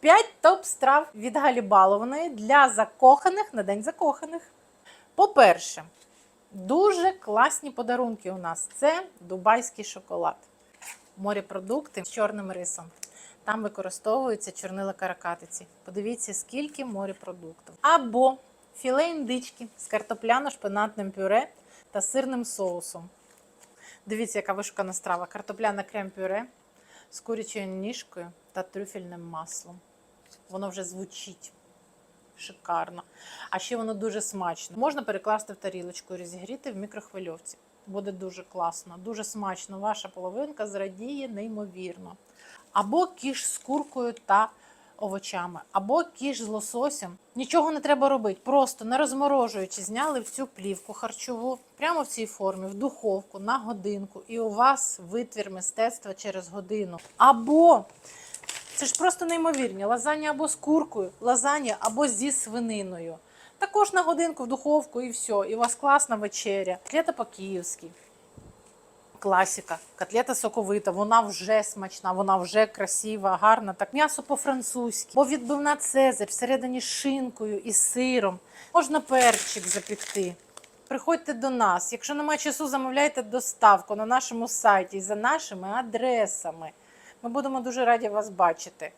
5 топ страв від Галібалованої для закоханих на День закоханих. По-перше, дуже класні подарунки у нас. Це дубайський шоколад. Морепродукти з чорним рисом. Там використовуються чорнила каракатиці. Подивіться, скільки морепродуктів. Або філе індички з картопляно-шпинатним пюре та сирним соусом. Дивіться, яка вишукана страва. Картопляна крем-пюре з курячою ніжкою та трюфельним маслом. Воно вже звучить шикарно. А ще воно дуже смачно. Можна перекласти в тарілочку і розігріти в мікрохвильовці. Буде дуже класно, дуже смачно. Ваша половинка зрадіє неймовірно. Або кіш з куркою та овочами, або кіш з лососем. Нічого не треба робити. Просто не розморожуючи, зняли в цю плівку харчову прямо в цій формі, в духовку на годинку, і у вас витвір мистецтва через годину. Або це ж просто неймовірні. Лазанья або з куркою, лазанья або зі свининою. Також на годинку в духовку і все. І у вас класна вечеря. Котлета по-київськи. Класіка. Котлета соковита, вона вже смачна, вона вже красива, гарна. Так м'ясо по-французьки. Бо відбивна цезарь всередині з шинкою і сиром. Можна перчик запікти. Приходьте до нас. Якщо немає часу, замовляйте доставку на нашому сайті за нашими адресами. Ми будемо дуже раді вас бачити.